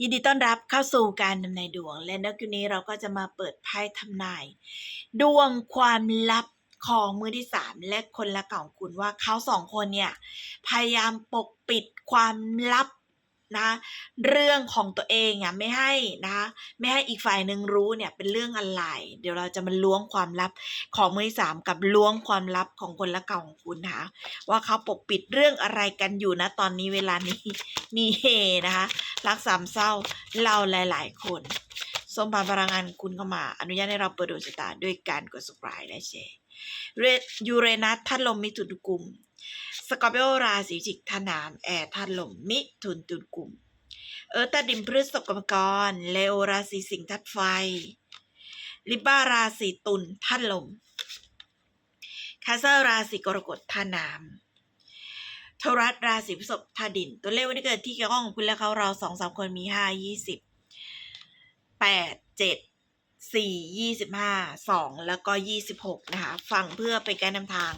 ยินดีต้อนรับเข้าสู่การทำนายดวง และในคืนนี้เราก็จะมาเปิดไพ่ทำนาย ดวงความลับของมือที่สามและคนละเก่าคุณว่าเขาสองคนเนี่ย พยายามปกปิดความลับ นะเรื่องของตัวเองอะไม่ให้นะไม่ให้อีกฝ่ายหนึ่งรู้เนี่ยเป็นเรื่องอะไร เดี๋ยวเราจะมาล้วงความลับของมือสามกับล้วงความลับของคนละเก่าของคุณนะคะว่าเขาปกปิดเรื่องอะไรกันอยู่นะตอนนี้เวลานี้มีเฮนะคะรักสามเศร้าเราหลาย ๆ คนส่งผ่านพลังงานคุณเข้ามา อนุญาตให้เราเปิดดวงชะตาด้วยการกด subscribe และแชร์ยูเรนัสท่านลมมิถุนกุม สกอร์ปิโอราศีจิกธนาม แอร์ท่านลมมิถุนตุนกุมเออร์ธาดินพฤษภกรรมกร เลโอราศีสิงห์ทัดไฟ ลิบ้าราศีตุลท่านลม คาเซอร์ราศีกรกฎท่านน้ำทรัสราศีพฤษภธาดิน ตัวเลขวันที่เกิดที่เกี่ยวข้องของคุณและเขาเราสองสามคนมีห้ายี่สิบแปดเจ็ดสี่ยี่สิบห้าสองแล้วก็ยี่สิบหกนะคะ ฟังเพื่อเป็นการนำทาง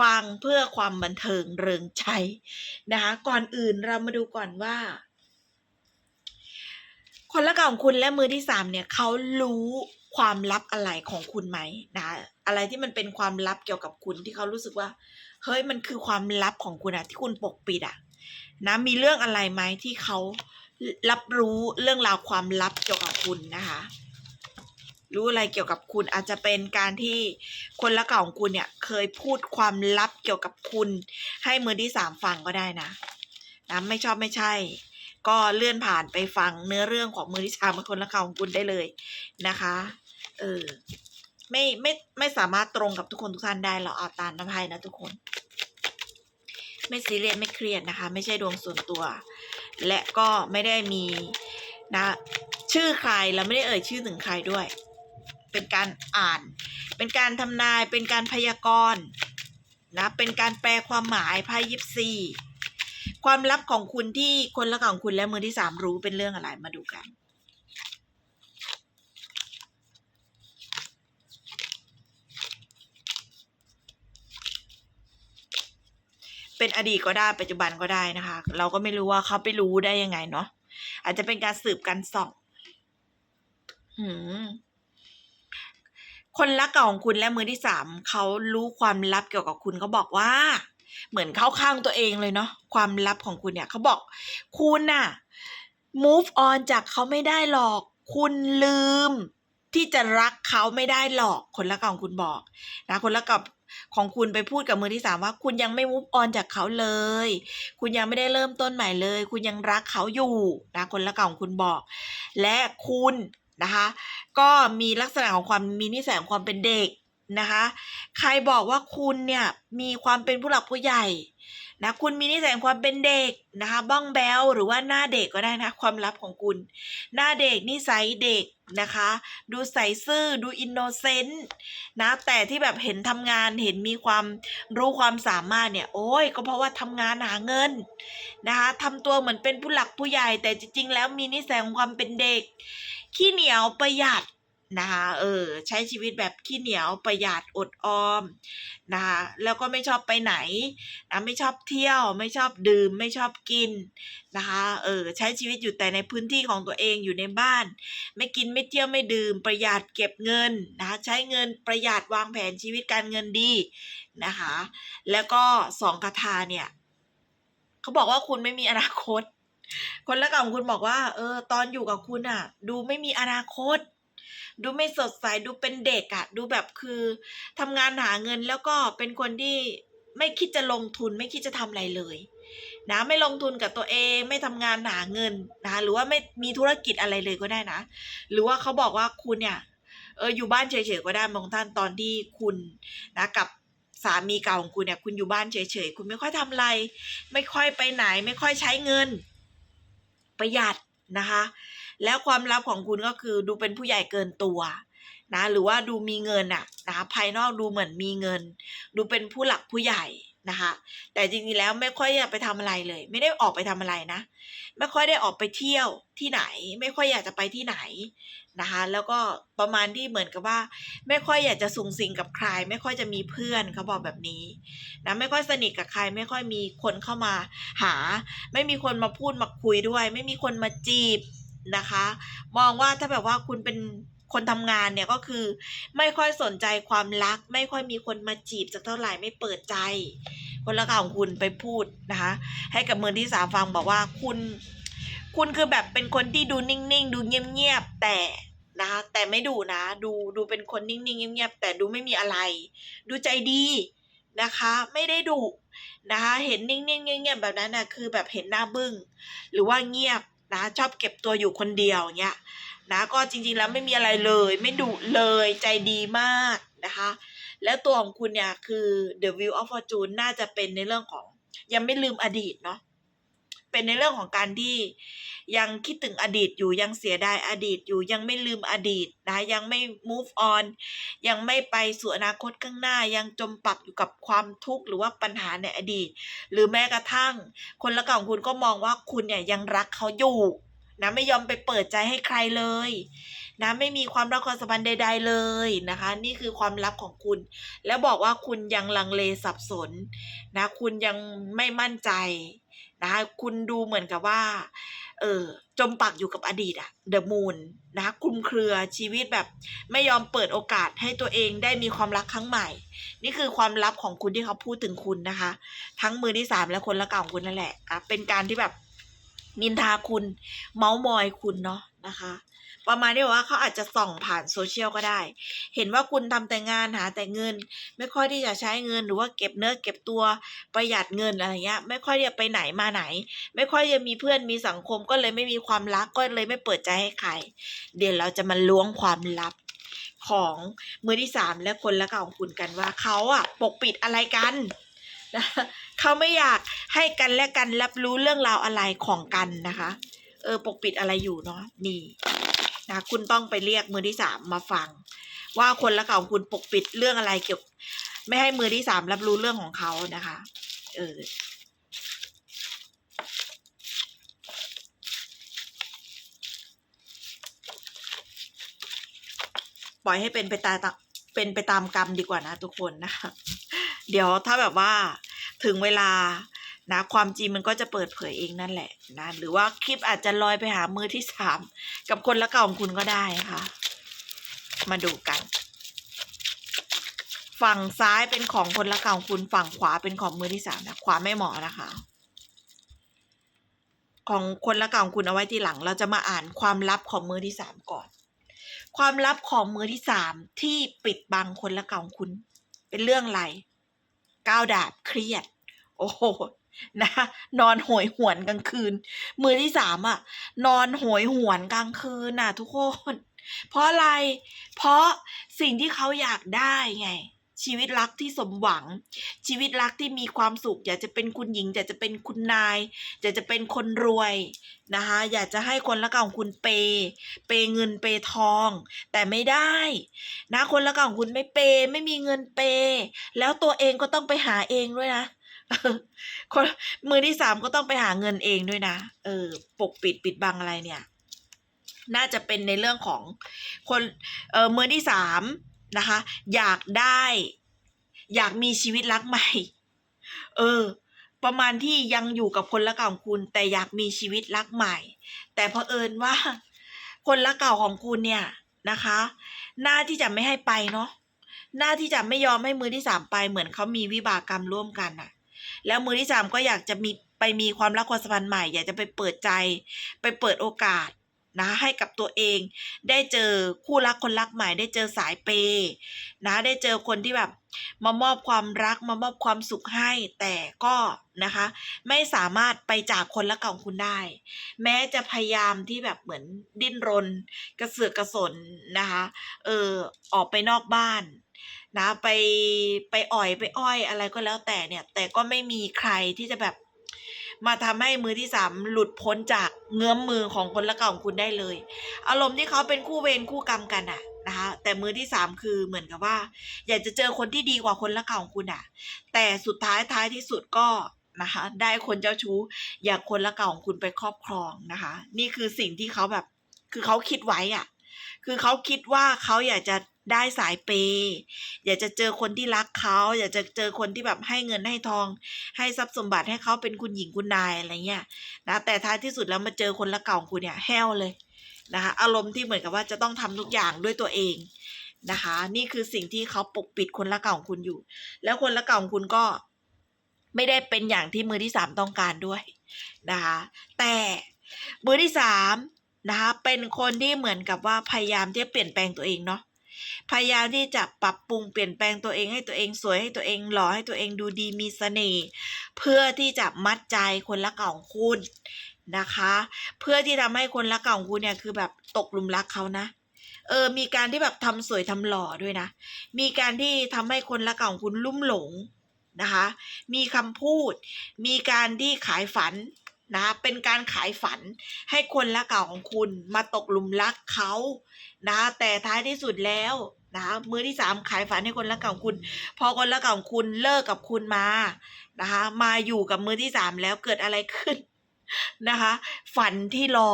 ฟังเพื่อความบันเทิงเริงใจนะคะก่อนอื่นเรามาดูก่อนว่า คนละกับของคุณและมือที่สามเนี่ยเขารู้ความลับอะไรของคุณไหมนะะอะไรที่มันเป็นความลับเกี่ยวกับคุณที่เขารู้สึกว่า เฮ้ยมันคือความลับของคุณอะที่คุณปกปิดอะนะมีเรื่องอะไรไหมที่เขารับรู้เรื่องราวความลับเกี่ยวกับคุณนะคะ รู้อะไรเกี่ยวกับคุณอาจจะเป็นการที่คนละเก่าของคุณเนี่ยเคยพูดความลับเกี่ยวกับคุณ ให้มือที่สามฟังก็ได้นะนะไม่ชอบไม่ใช่ ก็เลื่อนผ่านไปฟังเนื้อเรื่องของมือที่สามกับคนละเก่าของคุณได้เลยนะคะเออไม่ไม่ไม่สามารถตรงกับทุกคนทุกท่านได้เราเอาตามน้ำพายนะทุกคน ไม่ซีเรียสไม่เครียดนะคะ ไม่ใช่ดวงส่วนตัว และก็ไม่ได้มีนะ ชื่อใครเราไม่ได้เอ่ยชื่อถึงใครด้วย เป็นการอ่าน เป็นการทำนาย เป็นการพยากรณ์นะ เป็นการแปลความหมายไพ่ยิปซีความลับของคุณที่คนละของคุณและมือที่สามรู้เป็นเรื่องอะไรมาดูกันเป็นอดีตก็ได้ปัจจุบันก็ได้นะคะ เราก็ไม่รู้ว่าเขาไปรู้ได้ยังไงเนาะอาจจะเป็นการสืบการส่องหืม คนรักเก่าของคุณและมือที่สามเขารู้ความลับเกี่ยวกับคุณเขาบอกว่า เหมือนเข้าข้างตัวเองเลยเนาะความลับของคุณเนี่ยเขาบอกคุณน่ะ move on จากเขาไม่ได้หรอก คุณลืม ที่จะรักเขาไม่ได้หรอก คนรักเก่าของคุณบอกนะคนรักกับของคุณไปพูดกับมือที่สามว่า คุณยังไม่ move on จากเขาเลย คุณยังไม่ได้เริ่มต้นใหม่เลย คุณยังรักเขาอยู่นะคนรักเก่าของคุณบอก และคุณ นะคะ ก็มีลักษณะของความมีนิสัยของความเป็นเด็กนะคะ ใครบอกว่าคุณเนี่ยมีความเป็นผู้หลักผู้ใหญ่นะคุณมีนิสัยของความเป็นเด็กนะคะบ้องแบลหรือว่าหน้าเด็กก็ได้นะความลับของคุณ หน้าเด็กนิสัยเด็กนะคะ ดูใสซื่อดูอินโนเซนต์นะแต่ที่แบบเห็นทำงานเห็นมีความรู้ความสามารถเนี่ยโอ้ยก็เพราะว่าทำงานหาเงินนะคะทำตัวเหมือนเป็นผู้หลักผู้ใหญ่ แต่จริงๆแล้วมีนิสัยของความเป็นเด็ก ขี้เหนียวประหยัดนะคะเออใช้ชีวิตแบบขี้เหนียวประหยัดอดออมนะคะแล้วก็ไม่ชอบไปไหนนะไม่ชอบเที่ยว ไม่ชอบดื่ม ไม่ชอบกินนะคะเออใช้ชีวิตอยู่แต่ในพื้นที่ของตัวเองอยู่ในบ้าน ไม่กินไม่เที่ยวไม่ดื่ม ประหยัดเก็บเงินนะคะใช้เงินประหยัดวางแผนชีวิตการเงินดีนะคะแล้วก็สองคาถาเนี่ยเขาบอกว่าคุณไม่มีอนาคต คนละกับของคุณบอกว่า เออ ตอนอยู่กับคุณอะดูไม่มีอนาคต ดูไม่สดใสดูเป็นเด็กอะ่ะดูแบบคือทำงานหาเงินแล้วก็เป็นคนที่ไม่คิดจะลงทุนไม่คิดจะทำอะไรเลยนะไม่ลงทุนกับตัวเองไม่ทำงานหาเงินนะหรือว่าไม่มีธุรกิจอะไรเลยก็ได้นะ หรือว่าเขาบอกว่าคุณเนี่ยเอออยู่บ้านเฉยๆก็ได้บางท่านตอนที่คุณนะกับสามีเก่าของคุณเนี่ยคุณอยู่บ้านเฉยๆคุณไม่ค่อยทำอะไร ไม่ค่อยไปไหน ไม่ค่อยใช้เงิน ประหยัดนะคะ แล้วความลับของคุณก็คือดูเป็นผู้ใหญ่เกินตัวนะหรือว่าดูมีเงินอะนะภายนอกดูเหมือนมีเงิน ดูเป็นผู้หลักผู้ใหญ่ นะคะ แต่จริงๆแล้วไม่ค่อยอยากไปทำอะไรเลย ไม่ได้ออกไปทำอะไรนะ ไม่ค่อยได้ออกไปเที่ยวที่ไหน ไม่ค่อยอยากจะไปที่ไหนนะคะ แล้วก็ประมาณที่เหมือนกับว่า ไม่ค่อยอยากจะสูงสิงกับใคร ไม่ค่อยจะมีเพื่อนเขาบอกแบบนี้นะไม่ค่อยสนิทกับใคร ไม่ค่อยมีคนเข้ามาหา ไม่มีคนมาพูดมาคุยด้วย ไม่มีคนมาจีบนะคะ มองว่าถ้าแบบว่าคุณเป็น คนทำงานเนี่ยก็คือ ไม่ค่อยสนใจความรัก ไม่ค่อยมีคนมาจีบสักเท่าไหร่ไม่เปิดใจ คนละข่าวของคุณไปพูดนะคะ ให้กับมือที่สามฟังบอกว่าคุณ คุณคือแบบเป็นคนที่ดูนิ่งๆ ดูเงียบๆแต่นะคะแต่ไม่ดูนะ ดูดูเป็นคนนิ่งๆเงียบๆแต่ดูไม่มีอะไร ดูใจดีนะคะ ไม่ได้ดุนะคะ เห็นนิ่งๆเงียบๆแบบนั้นนะคือแบบเห็นหน้าบึ้งหรือว่าเงียบ นะชอบเก็บตัวอยู่คนเดียวเนี้ยนะก็จริงๆแล้วไม่มีอะไรเลย ไม่ดุเลยใจดีมากนะคะ แล้วตัวของคุณเนี่ยคือ The View of Fortune น่าจะเป็นในเรื่องของยังไม่ลืมอดีตเนาะ เป็นในเรื่องของการที่ยังคิดถึงอดีตอยู่ยังเสียดายอดีตอยู่ยังไม่ลืมอดีตนะยังไม่ move on ยังไม่ไปสู่อนาคตข้างหน้ายังจมปักอยู่กับความทุกข์หรือว่าปัญหาในอดีต หรือแม้กระทั่ง คนละกับของคุณก็มองว่าคุณเนี่ยยังรักเขาอยู่นะไม่ยอมไปเปิดใจให้ใครเลยนะไม่มีความรักความสัมพันธ์ใด ๆเลยนะคะ นี่คือความลับของคุณ แล้วบอกว่าคุณยังลังเลสับสนนะคุณยังไม่มั่นใจ นะคะคุณดูเหมือนกับว่าเออจมปักอยู่กับอดีตอะเดอะมูนนะคะคลุมเครือชีวิตแบบไม่ยอมเปิดโอกาสให้ตัวเองได้มีความรักครั้งใหม่ นี่คือความลับของคุณที่เขาพูดถึงคุณนะคะ ทั้งมือที่สามและคนละเก่าของคุณนั่นแหละอะเป็นการที่แบบนินทาคุณ เมาส์มอยคุณเนาะนะคะ ประมาณที่ว่าเขาอาจจะส่องผ่านโซเชียลก็ได้ เห็นว่าคุณทำแต่งานหาแต่เงิน ไม่ค่อยที่จะใช้เงินหรือว่าเก็บเนื้อเก็บตัวประหยัดเงินอะไรเงี้ย ไม่ค่อยจะไปไหนมาไหน ไม่ค่อยจะมีเพื่อนมีสังคมก็เลยไม่มีความรักก็เลยไม่เปิดใจให้ใคร เดี๋ยวเราจะมาล้วงความลับของมือที่สามและคนละเก่าของคุณกันว่าเขาอะปกปิดอะไรกันนะเขาไม่อยากให้กันและกันรับรู้เรื่องราวอะไรของกันนะคะ เออปกปิดอะไรอยู่เนาะนี่ นะคุณต้องไปเรียกมือที่สามมาฟัง ว่าคนละเก่าของคุณปกปิดเรื่องอะไรเกี่ยว ไม่ให้มือที่สามรับรู้เรื่องของเขานะคะ เออปล่อยให้เป็นไปตามเป็นไปตามกรรมดีกว่านะทุกคนนะคะ เดี๋ยวถ้าแบบว่าถึงเวลา นะความจริงมันก็จะเปิดเผยเองนั่นแหละนะหรือว่าคลิปอาจจะลอยไปหามือที่สามกับคนละเก่าของคุณก็ได้ค่ะ มาดูกัน ฝั่งซ้ายเป็นของคนละเก่าของคุณฝั่งขวาเป็นของมือที่สามนะขวาไม่เหมาะนะคะ ของคนละเก่าของคุณเอาไว้ทีหลัง เราจะมาอ่านความลับของมือที่สามก่อน ความลับของมือที่สามที่ปิดบังคนละเก่าของคุณ เป็นเรื่องอะไรก้าวดาบเครียด โอ้โห นะนอนโหยหวนกลางคืน มือที่สามอะ นอนโหยหวนกลางคืนน่ะ ทุกคน เพราะอะไร เพราะสิ่งที่เขาอยากได้ไง ชีวิตรักที่สมหวัง ชีวิตรักที่มีความสุข อยากจะเป็นคุณหญิง อยากจะเป็นคุณนาย อยากจะเป็นคนรวยนะคะ อยากจะให้คนละก่าของคุณเปย์เปย์เงินเปย์ทอง แต่ไม่ได้ นะคนละก่าของคุณไม่เปย์ไม่มีเงินเปย์แล้วตัวเองก็ต้องไปหาเองด้วยนะ คนมือที่สามก็ต้องไปหาเงินเองด้วยนะ เออ ปกปิดปิดบังอะไรเนี่ย น่าจะเป็นในเรื่องของคนเออมือที่สามนะคะ อยากได้ อยากมีชีวิตรักใหม่ เออ ประมาณที่ยังอยู่กับคนละเก่าของคุณ แต่อยากมีชีวิตรักใหม่ แต่เผอิญว่า คนละเก่าของคุณเนี่ยนะคะ หน้าที่จะไม่ให้ไปเนาะหน้าที่จะไม่ยอมให้มือที่สามไปเหมือนเขามีวิบากกรรมร่วมกันน่ะ แล้วมือที่สามก็อยากจะมีไปมีความรักความสัมพันธ์ใหม่ อยากจะไปเปิดใจ ไปเปิดโอกาสนะให้กับตัวเอง ได้เจอคู่รักคนรักใหม่ ได้เจอสายเปย์นะได้เจอคนที่แบบมามอบความรักมามอบความสุขให้ แต่ก็นะคะ ไม่สามารถไปจากคนละเก่าของคุณได้ แม้จะพยายามที่แบบเหมือนดิ้นรน กระเสือกกระสนนะคะเออออกไปนอกบ้าน นะไปไปอ่อยไปอ้อยอะไรก็แล้วแต่เนี่ย แต่ก็ไม่มีใครที่จะแบบมาทำให้มือที่สามหลุดพ้นจากเงื้อมมือของคนละเก่าของคุณได้เลย อารมณ์ที่เขาเป็นคู่เวรคู่กรรมกันอะนะคะแต่มือที่สามคือเหมือนกับว่า อยากจะเจอคนที่ดีกว่าคนละเก่าของคุณอะแต่สุดท้ายท้ายที่สุดก็นะคะ ได้คนเจ้าชู้อยากคนละเก่าของคุณไปครอบครองนะคะ นี่คือสิ่งที่เขาแบบ คือเขาคิดไว้อะคือเขาคิดว่าเขาอยากจะ ได้สายเปย์อยากจะเจอคนที่รักเขาอยากจะเจอคนที่แบบให้เงินให้ทอง ให้ทรัพย์สมบัติให้เขาเป็นคุณหญิงคุณนายอะไรเงี้ยนะแต่ท้ายที่สุดแล้วมาเจอคนละเก่าของคุณเนี่ยแห้วเลยนะคะอารมณ์ที่เหมือนกับว่าจะต้องทำทุกอย่างด้วยตัวเองนะคะ นี่คือสิ่งที่เขาปกปิดคนละเก่าของคุณอยู่ แล้วคนละเก่าของคุณก็ไม่ได้เป็นอย่างที่มือที่สามต้องการด้วยนะคะแต่มือที่สามนะคะเป็นคนที่เหมือนกับว่าพยายามที่จะเปลี่ยนแปลงตัวเองเนาะ พยายามที่จะปรับปรุงเปลี่ยนแปลงตัวเองให้ตัวเองสวยให้ตัวเองหล่อให้ตัวเองดูดีมีเสน่ห์เพื่อที่จะมัดใจคนละเก่าของคุณนะคะ เพื่อที่ทำให้คนละเก่าของคุณเนี่ยคือแบบตกหลุมรักเขานะเออ มีการที่แบบทำสวยทำหล่อด้วยนะ มีการที่ทำให้คนละเก่าของคุณลุ่มหลงนะคะ มีคำพูด มีการที่ขายฝันนะ เป็นการขายฝันให้คนละเก่าของคุณมาตกหลุมรักเขา นะแต่ท้ายที่สุดแล้วนะมือที่สามขายฝันให้คนละเก่าของคุณ พอคนละเก่าของคุณเลิกกับคุณมานะคะมาอยู่กับมือที่สามแล้วเกิดอะไรขึ้นนะคะ ฝันที่รอ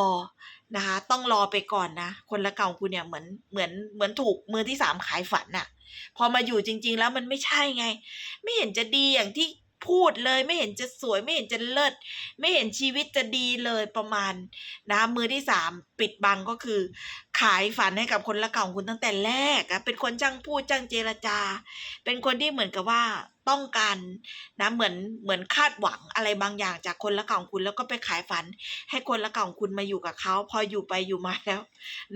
นะคะต้องรอไปก่อนนะ คนละเก่าของคุณเนี่ยเหมือนเหมือนเหมือนถูกมือที่สามขายฝันน่ะ พอมาอยู่จริง ๆ แล้วมันไม่ใช่ไง ไม่เห็นจะดีอย่างที่พูดเลย ไม่เห็นจะสวย ไม่เห็นจะเลิศไม่เห็นชีวิตจะดีเลยประมาณนะมือที่สาม ปิดบังก็คือ ขายฝันให้กับคนละเก่าของคุณตั้งแต่แรกอะเป็นคนจ้างพูดจ้างเจรจา เป็นคนที่เหมือนกับว่าต้องการนะเหมือนเหมือนคาดหวังอะไรบางอย่างจากคนละเก่าของคุณ แล้วก็ไปขายฝัน ให้คนละเก่าของคุณมาอยู่กับเขาพออยู่ไปอยู่มาแล้ว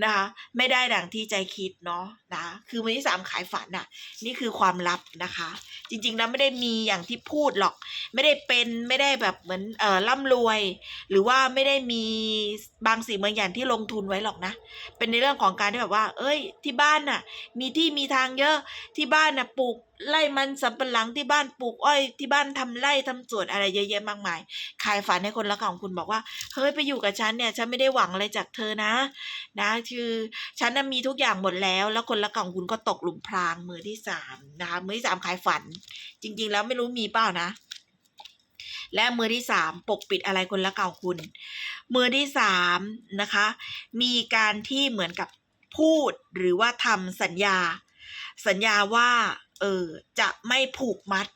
นะคะไม่ได้ดังที่ใจคิดเนาะนะคือมือที่สามขายฝันน่ะ นี่คือความลับนะคะ จริงๆแล้วไม่ได้มีอย่างที่พูดหรอก ไม่ได้เป็นไม่ได้แบบเหมือนเอ่อร่ำรวย หรือว่าไม่ได้มีบางสิ่งบางอย่างที่ลงงทุนไว้หรอกนะ เป็นในเรื่องของการที่แบบว่า เอ้ย ที่บ้านน่ะ มีที่มีทางเยอะที่บ้านน่ะปลูกไร่มันสำปะหลังที่บ้านปลูกอ้อยที่บ้านทำไร่ทำสวนอะไรเยอะแยะมากมาย ขายฝันให้คนละของคุณบอกว่า เฮ้ยไปอยู่กับฉันเนี่ย ฉันไม่ได้หวังอะไรจากเธอนะ นะ คือฉันน่ะมีทุกอย่างหมดแล้ว แล้วคนละของคุณก็ตกหลุมพรางมือที่สามนะคะมือที่สามขายฝัน จริง ๆ แล้วไม่รู้มีเปล่านะและมือที่สามปกปิดอะไรคนละเก่าคุณ มือที่สามนะคะ มีการที่เหมือนกับพูดหรือว่าทำสัญญา สัญญาว่า เออจะไม่ผูกมัด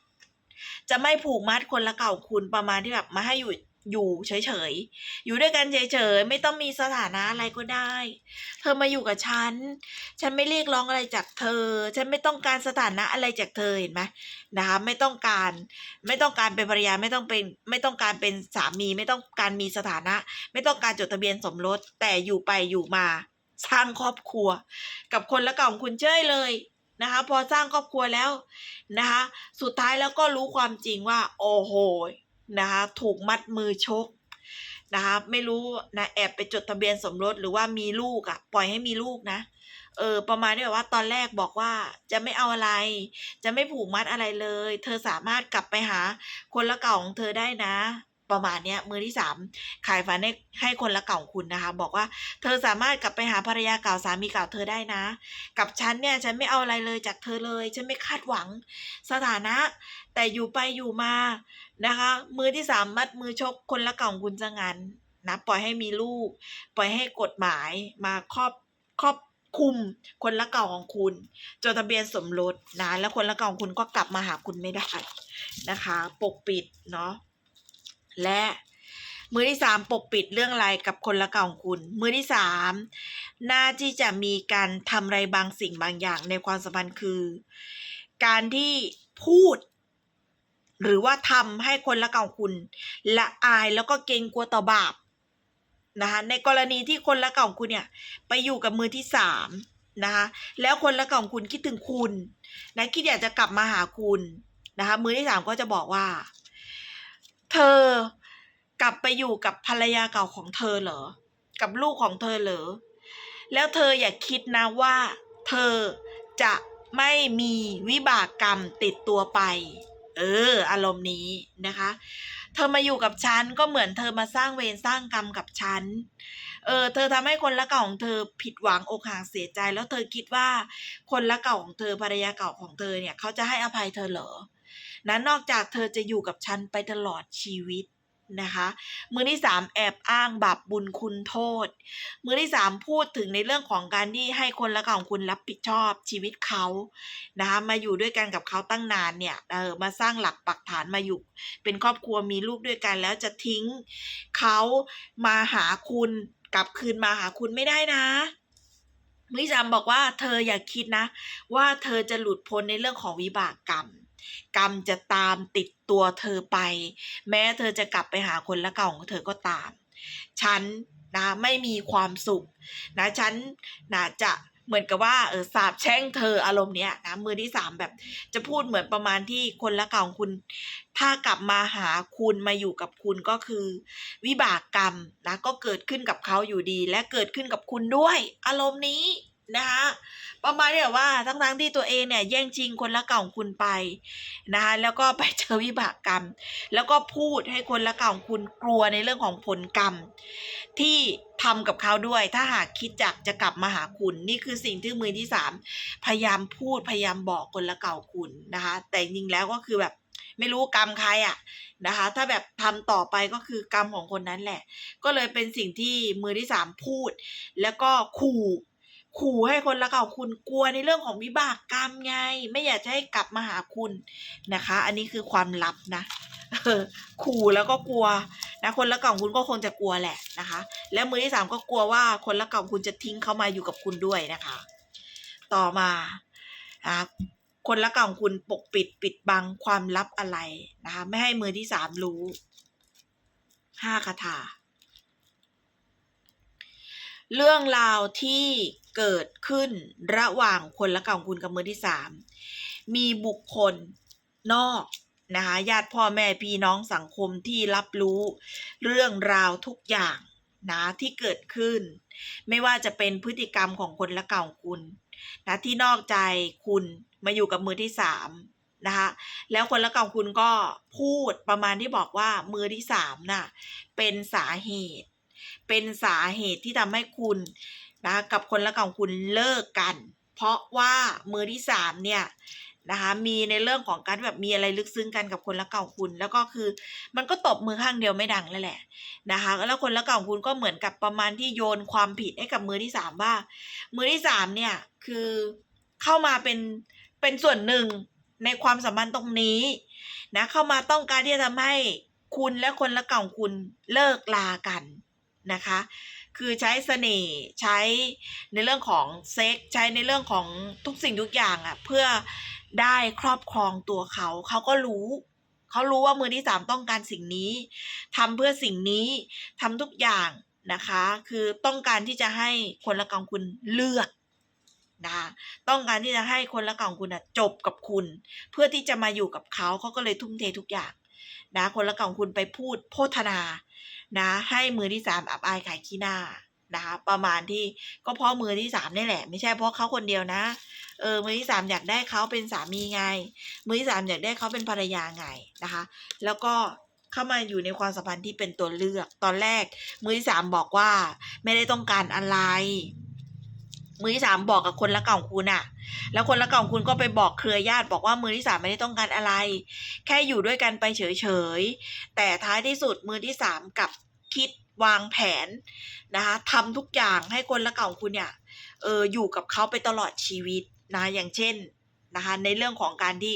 จะไม่ผูกมัดคนละเก่าคุณประมาณที่แบบมาให้อยู่ อยู่เฉยๆ อยู่ด้วยกันเฉยๆ ไม่ต้องมีสถานะอะไรก็ได้ เธอมาอยู่กับฉัน ฉันไม่เรียกร้องอะไรจากเธอ ฉันไม่ต้องการสถานะอะไรจากเธอเห็นไหมนะคะไม่ต้องการ ไม่ต้องการเป็นภรรยาไม่ต้องเป็นไม่ต้องการเป็นสามี ไม่ต้องการมีสถานะ ไม่ต้องการจดทะเบียนสมรส แต่อยู่ไปอยู่มา สร้างครอบครัว กับคนละเก่าของคุณเจ้ยเลยนะคะ พอสร้างครอบครัวแล้วนะคะ สุดท้ายแล้วก็รู้ความจริงว่า โอ้โห นะคะถูกมัดมือชกนะคะไม่รู้นะแอบไปจดทะเบียนสมรสหรือว่ามีลูกอะ่ะ ปล่อยให้มีลูกนะ เออ ประมาณนี้แบบว่าตอนแรกบอกว่าจะไม่เอาอะไร จะไม่ผูกมัดอะไรเลย เธอสามารถกลับไปหาคนละเก่าของเธอได้นะ ประมาณเนี้ยมือที่สามขายฝันให้ให้คนละเก่าคุณนะคะ บอกว่าเธอสามารถกลับไปหาภรรยาเก่าสามีเก่าเธอได้นะ กับฉันเนี่ยฉันไม่เอาอะไรเลยจากเธอเลย ฉันไม่คาดหวังสถานะ แต่อยู่ไปอยู่มานะคะ มือที่สามมัดมือชกคนละเก่าคุณจะงั้นนะปล่อยให้มีลูก ปล่อยให้กฎหมายมาครอบครอบคุมคนละเก่าของคุณ จดทะเบียนสมรสนะแล้วคนละเก่าของคุณก็กลับมาหาคุณไม่ได้นะคะ ปกปิดเนาะ และมือที่สามปกปิดเรื่องอะไรกับคนละเก่าของคุณ มือที่สามน่าที่จะมีการทำอะไรบางสิ่งบางอย่างในความสัมพันธ์คือ การที่พูด หรือว่าทำให้คนละเก่าคุณละอายแล้วก็เกรงกลัวต่อบาปนะคะในกรณีที่คนละเก่าของคุณเนี่ย ไปอยู่กับมือที่สามนะคะแล้วคนละเก่าของคุณคิดถึงคุณนะคิดอยากจะกลับมาหาคุณนะคะมือที่สามก็จะบอกว่า เธอกลับไปอยู่กับภรรยาเก่าของเธอเหรอ กับลูกของเธอเหรอ แล้วเธออย่าคิดนะว่า เธอจะไม่มีวิบากกรรมติดตัวไป เออ อารมณ์นี้นะคะ เธอมาอยู่กับฉันก็เหมือนเธอมาสร้างเวรสร้างกรรมกับฉัน เออ เธอทำให้คนละเก่าของเธอผิดหวังอกหักเสียใจ แล้วเธอคิดว่าคนละเก่าของเธอภรรยาเก่าของเธอเนี่ยเขาจะให้อภัยเธอเหรอ นั้นนอกจากเธอจะอยู่กับฉันไปตลอดชีวิตนะคะมือที่สามแอบอ้างบาปบุญคุณโทษ มือที่สามพูดถึงในเรื่องของการที่ให้คนละของคุณรับผิดชอบชีวิตเขานะคะมาอยู่ด้วยกันกับเขาตั้งนานเนี่ยเออมาสร้างหลักปักฐานมาอยู่ เป็นครอบครัวมีลูกด้วยกันแล้วจะทิ้งเขามาหาคุณกลับคืนมาหาคุณไม่ได้นะมือที่สามบอกว่าเธออย่าคิดนะ ว่าเธอจะหลุดพ้นในเรื่องของวิบากกรรม กรรมจะตามติดตัวเธอไป แม้เธอจะกลับไปหาคนละเก่าของเธอก็ตาม ฉันนะไม่มีความสุขนะฉันนะจะเหมือนกับว่าเออสาบแช่งเธออารมณ์เนี้ยนะมือที่สามแบบ จะพูดเหมือนประมาณที่คนละเก่าของคุณ ถ้ากลับมาหาคุณมาอยู่กับคุณก็คือ วิบากกรรมนะก็เกิดขึ้นกับเขาอยู่ดี และเกิดขึ้นกับคุณด้วย อารมณ์นี้ นะคะประมาณที่แบบว่าทั้งทั้งที่ตัวเองเนี่ยแย่งชิงคนละเก่าของคุณไปนะคะแล้วก็ไปเจอวิบากกรรม แล้วก็พูดให้คนละเก่าของคุณกลัวในเรื่องของผลกรรม ที่ทำกับเขาด้วย ถ้าหากคิดจากจะกลับมาหาคุณ นี่คือสิ่งที่มือที่สามพยายามพูดพยายามบอกคนละเก่าคุณนะคะแต่จริงแล้วก็คือแบบไม่รู้กรรมใครอะนะคะ ถ้าแบบทำต่อไปก็คือกรรมของคนนั้นแหละ ก็เลยเป็นสิ่งที่มือที่สามพูด แล้วก็ขู่ ขู่ให้คนละเก่าคุณกลัวในเรื่องของวิบากกรรมไง ไม่อยากจะให้กลับมาหาคุณนะคะ อันนี้คือความลับนะขู่แล้วก็กลัวนะคนละเก่าคุณก็คงจะกลัวแหละนะคะ แล้วมือที่สามก็กลัวว่าคนละเก่าคุณจะทิ้งเขามาอยู่กับคุณด้วยนะคะ ต่อมาอ่าคนละเก่าคุณปกปิดปิดบังความลับอะไรนะคะ ไม่ให้มือที่สามรู้ห้าคาถา เรื่องราวที่เกิดขึ้นระหว่างคนละเก่าคุณกับมือที่สามมีบุคคลนอกนะคะญาติพ่อแม่พี่น้องสังคมที่รับรู้เรื่องราวทุกอย่างนะที่เกิดขึ้น ไม่ว่าจะเป็นพฤติกรรมของคนละเก่าคุณนะที่นอกใจคุณมาอยู่กับมือที่สามนะคะแล้วคนละเก่าคุณก็พูดประมาณที่บอกว่ามือที่สามน่ะเป็นสาเหตุ เป็นสาเหตุที่ทำให้คุณนะกับคนละเก่าคุณเลิกกัน เพราะว่ามือที่สามเนี่ยนะคะมีในเรื่องของการแบบมีอะไรลึกซึ้งกันกับคนละเก่าคุณ แล้วก็คือมันก็ตบมือข้างเดียวไม่ดังแล้วแหละนะคะแล้วคนละเก่าคุณก็เหมือนกับประมาณที่โยนความผิดให้กับมือที่สามว่า มือที่สามเนี่ยคือเข้ามาเป็นเป็นส่วนหนึ่งในความสัมพันธ์ตรงนี้นะเข้ามาต้องการที่จะทำให้คุณและคนละเก่าคุณเลิกลากัน นะคะ คือใช้เสน่ห์ใช้ในเรื่องของเซ็กใช้ในเรื่องของทุกสิ่งทุกอย่างอะ่ะเพื่อได้ครอบครองตัวเขา เขาก็รู้ เขารู้ว่ามือที่สามต้องการสิ่งนี้ทำเพื่อสิ่งนี้ทำทุกอย่างนะคะ คือต้องการที่จะให้คนละกองคุณเลือกนะคะต้องการที่จะให้คนละกองคุณอะจบกับคุณ เพื่อที่จะมาอยู่กับเขาเขาก็เลยทุ่มเททุกอย่าง นะคนละกองคุณไปพูดโพธนานะให้มือที่สามอับอายขายขี้หน้านะคะประมาณที่ก็เพราะมือที่สามนี่แหละ ไม่ใช่เพราะเขาคนเดียวนะเออมือที่สามอยากได้เขาเป็นสามีไง มือที่สามอยากได้เขาเป็นภรรยาไงนะคะ แล้วก็เข้ามาอยู่ในความสัมพันธ์ที่เป็นตัวเลือก ตอนแรกมือที่สามบอกว่าไม่ได้ต้องการอะไร มือที่สามบอกกับคนละเก่าของคุณอะแล้วคนละเก่าของคุณก็ไปบอกเครือญาติบอกว่ามือที่สามไม่ได้ต้องการอะไร แค่อยู่ด้วยกันไปเฉยๆ แต่ท้ายที่สุดมือที่สามกับคิดวางแผนนะคะทำทุกอย่างให้คนละเก่าของคุณเนี่ยเอออยู่กับเขาไปตลอดชีวิตนะอย่างเช่นนะคะในเรื่องของการที่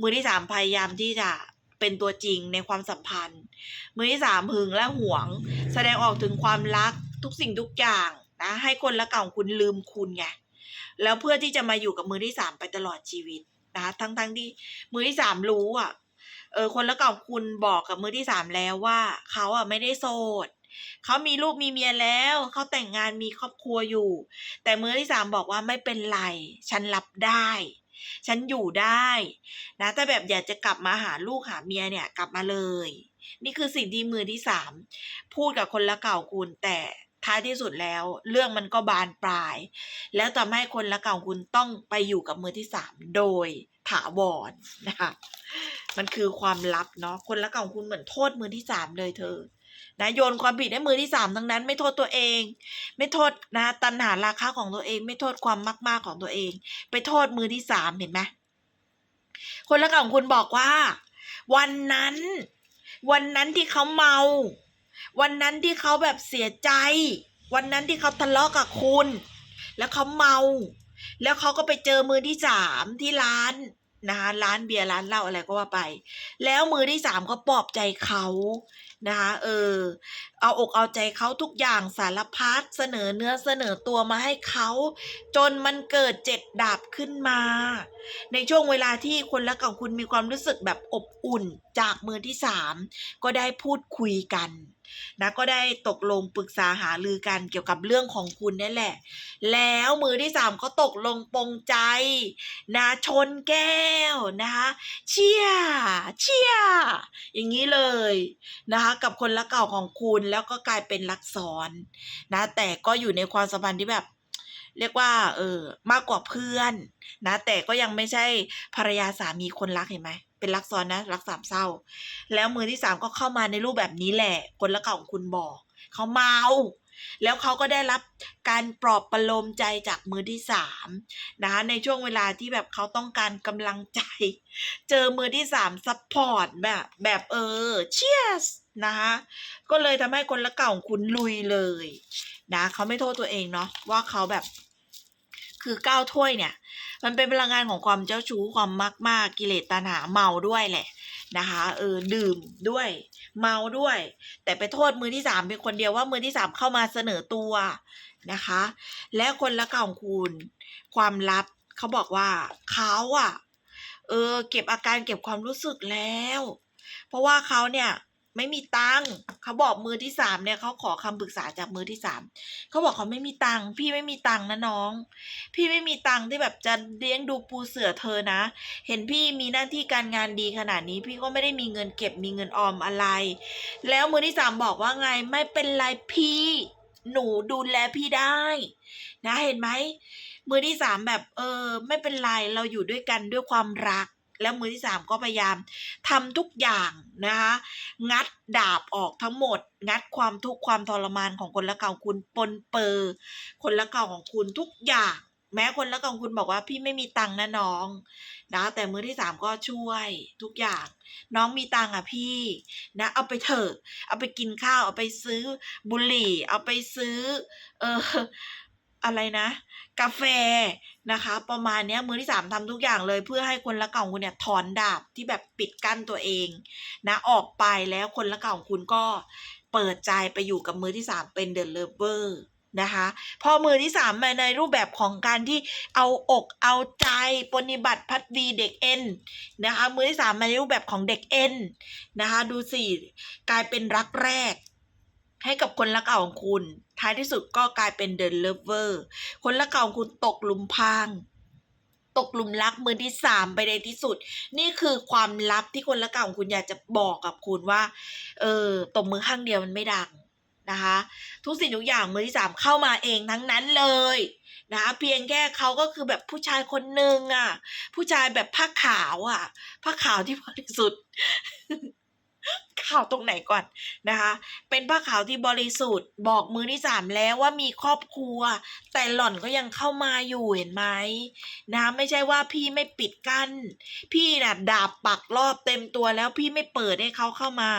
มือที่สามพยายามที่จะเป็นตัวจริงในความสัมพันธ์ มือที่สามหึงและหวง แสดงออกถึงความรักทุกสิ่งทุกอย่าง นะ ให้คนละเก่าคุณลืมคุณไงแล้วเพื่อที่จะมาอยู่กับมือที่สามไปตลอดชีวิตนะคะทั้งๆทที่มือที่สามรู้อะเออคนละเก่าคุณบอกกับมือที่สามแล้วว่าเขาอะไม่ได้โสดเขามีลูกมีเมียแล้วเขาแต่งงานมีครอบครัวอยู่ แต่มือที่สามบอกว่าไม่เป็นไร ฉันรับได้ ฉันอยู่ได้นะแต่แบบอยากจะกลับมาหาลูกหาเมียเนี่ยกลับมาเลย นี่คือสิ่งที่มือที่สามพูดกับคนละเก่าคุณแต่ ท้ายที่สุดแล้ว เรื่องมันก็บานปลาย แล้วทำให้คนละเก่าคุณต้องไปอยู่กับมือที่สามโดยถาวรนะคะมันคือความลับเนาะคนละเก่าคุณเหมือนโทษมือที่สามเลยเธอนะโยนความผิดให้มือที่สามทั้งนั้น ไม่โทษตัวเอง ไม่โทษนะตัณหาราคาของตัวเอง ไม่โทษความมาก ๆของตัวเอง ไปโทษมือที่สามเห็นไหมคนละเก่าคุณบอกว่า วันนั้น วันนั้นที่เขาเมา วันนั้นที่เขาแบบเสียใจ วันนั้นที่เขาทะเลาะกับคุณ แล้วเขาเมา แล้วเขาก็ไปเจอมือที่สามที่ร้านนะคะร้านเบียร์ร้านเหล้าอะไรก็ว่าไป แล้วมือที่สามก็ปลอบใจเขานะคะเออ เอาอกเอาใจเขาทุกอย่างสารพัดเสนอเนื้อเสนอตัวมาให้เขา จนมันเกิดเจ็ดดาบขึ้นมา ในช่วงเวลาที่คนรักของคุณมีความรู้สึกแบบอบอุ่นจากมือที่สามก็ได้พูดคุยกัน นะก็ได้ตกลงปรึกษาหารือกันเกี่ยวกับเรื่องของคุณนี่แหละ แล้วมือที่สามก็ตกลงปงใจนะชนแก้วนะคะเชียเชียอย่างนี้เลยนะคะกับคนรักเก่าของคุณแล้วก็กลายเป็นรักซ้อนนะแต่ก็อยู่ในความสัมพันธ์ที่แบบเรียกว่าเออมากกว่าเพื่อนนะแต่ก็ยังไม่ใช่ภรรยาสามีคนรักเห็นไหม เป็นรักซ้อนนะรักสามเศร้า แล้วมือที่สามก็เข้ามาในรูปแบบนี้แหละ คนละเก่าของคุณบอกเขาเมาแล้วเขาก็ได้รับการปลอบประโลมใจจากมือที่สามนะคะในช่วงเวลาที่แบบเขาต้องการกำลังใจ เจอมือที่สามซัพพอร์ตแบบแบบเออเชียสนะคะก็เลยทำให้คนละเก่าของคุณลุยเลยนะเขาไม่โทษตัวเองเนาะว่าเขาแบบ คือก้าวถ้วยเนี่ย มันเป็นพลังงานของความเจ้าชู้ความมากมากกิเลสตัณหาเมาด้วยแหละนะคะเออดื่มด้วย เมาด้วย แต่ไปโทษมือที่สามเป็นคนเดียวว่ามือที่สามเข้ามาเสนอตัวนะคะ และคนละเก่าของคุณ ความลับเขาบอกว่าเขาอะเออเก็บอาการเก็บความรู้สึกแล้ว เพราะว่าเขาเนี่ย ไม่มีตังค์เขาบอกมือที่สามเนี่ยเขาขอคำปรึกษาจากมือที่สามเขาบอกเขาไม่มีตังค์พี่ไม่มีตังค์นะน้อง พี่ไม่มีตังค์ที่แบบจะเลี้ยงดูปูเสือเธอนะ เห็นพี่มีหน้าที่การงานดีขนาดนี้ พี่ก็ไม่ได้มีเงินเก็บมีเงินออมอะไร แล้วมือที่สามบอกว่าไงไม่เป็นไรพี่ หนูดูแลพี่ได้ นะเห็นไหมมือที่สามแบบเออ ไม่เป็นไรเราอยู่ด้วยกันด้วยความรัก แล้วมือที่สามก็พยายามทำทุกอย่างนะคะงัดดาบออกทั้งหมด งัดความทุกข์ความทรมานของคนละเก่าคุณปนเปอร์คนละเก่าของคุณทุกอย่างแม้คนละเก่าของคุณบอกว่าพี่ไม่มีตังค์นะน้องนะแต่มือที่สามก็ช่วยทุกอย่าง น้องมีตังค์อะพี่ นะ เอาไปเถอะ เอาไปกินข้าว เอาไปซื้อบุหรี่ เอาไปซื้อ เออ อะไรนะ กาแฟนะคะ ประมาณเนี้ยมือที่สามทำทุกอย่างเลย เพื่อให้คนละเก่าของคุณเนี่ยถอนดาบที่แบบปิดกั้นตัวเองนะออกไปแล้วคนละเก่าของคุณก็เปิดใจไปอยู่กับมือที่สามเป็นเดอะเลเวอร์นะคะพอมือที่สามมาในรูปแบบของการที่เอาอกเอาใจปฏิบัติพัดวีเด็กเอ็นนะคะมือที่สามมาในรูปแบบของเด็กเอ็นนะคะดูสิกลายเป็นรักแรก ให้กับคนรักเก่าของคุณ ท้ายที่สุดก็กลายเป็นเด e เลเวอร์คนรักเก่าของคุณตกหลุมพรางตกหลุมรักมือที่สามไปในที่สุด นี่คือความลับที่คนรักเก่าของคุณอยากจะบอกกับคุณว่า เออตบมือข้างเดียวมันไม่ดังนะคะ ทุกสิ่งทุกอย่างมือที่สามเข้ามาเองทั้งนั้นเลยนะคะเพียงแค่เขาก็คือแบบผู้ชายคนหนึ่งอะ ผู้ชายแบบผ้าขาวอะผ้าขาวที่บริสุทธิ์ ขาวตรงไหนก่อนนะคะ เป็นผ้าขาวที่บริสุทธิ์ บอกมือที่สามแล้วว่ามีครอบครัว แต่หล่อนก็ยังเข้ามาอยู่เห็นไหมนะไม่ใช่ว่าพี่ไม่ปิดกั้น พี่น่ะดาบปักรอบเต็มตัวแล้วพี่ไม่เปิดให้เขาเข้ามา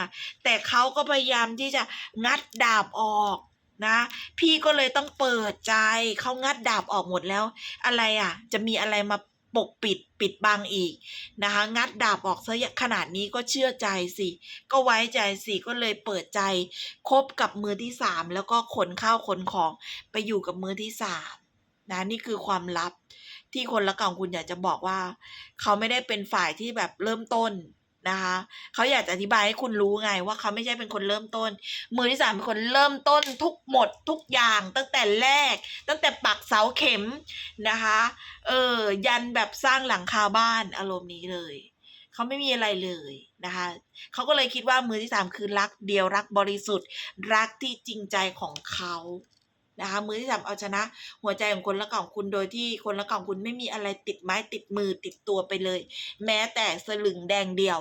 แต่เขาก็พยายามที่จะงัดดาบออกนะพี่ก็เลยต้องเปิดใจเขางัดดาบออกหมดแล้ว อะไรอะ จะมีอะไรมา ปกปิดปิดบังอีกนะคะ งัดดาบออกซะขนาดนี้ก็เชื่อใจสิ ก็ไว้ใจสิก็เลยเปิดใจคบกับมือที่สามแล้วก็ขนข้าวขนของไปอยู่กับมือที่สามนะนี่คือความลับที่คนละก่าคุณอยากจะบอกว่า เขาไม่ได้เป็นฝ่ายที่แบบเริ่มต้น นะคะเขาอยากจะอธิบายให้คุณรู้ไงว่าเขาไม่ใช่เป็นคนเริ่มต้น มือที่สามเป็นคนเริ่มต้นทุกหมดทุกอย่างตั้งแต่แรก ตั้งแต่ปักเสาเข็มนะคะเออยันแบบสร้างหลังคาบ้านอารมณ์นี้เลยเขาไม่มีอะไรเลยนะคะเขาก็เลยคิดว่ามือที่สามคือรักเดียวรักบริสุทธิ์ รักที่จริงใจของเขา นะคะมือที่สามเอาชนะ หัวใจของคนละเก่าของคุณโดยที่คนละเก่าของคุณไม่มีอะไรติดไม้ติดมือติดตัวไปเลย แม้แต่สลึงแดงเดียว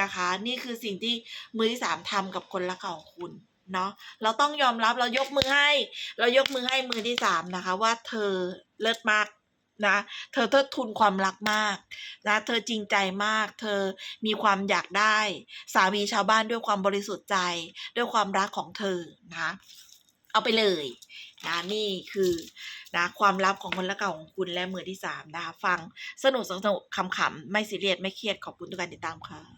นะคะ นี่คือสิ่งที่มือที่สามทำกับคนละเก่าของคุณเนาะเราต้องยอมรับเรายกมือให้ เรายกมือให้มือที่สามนะคะ ว่าเธอเลิศมากนะเธอเทิดทุนความรักมากนะเธอจริงใจมาก เธอมีความอยากได้ สามีชาวบ้านด้วยความบริสุทธิ์ใจ ด้วยความรักของเธอนะเอาไปเลย นะนี่คือนะความลับของคนละเก่าของคุณและมือที่สามนะคะฟังสนุกสนุกขำๆไม่ซีเรียสไม่เครียดขอบคุณทุกการติดตามค่ะ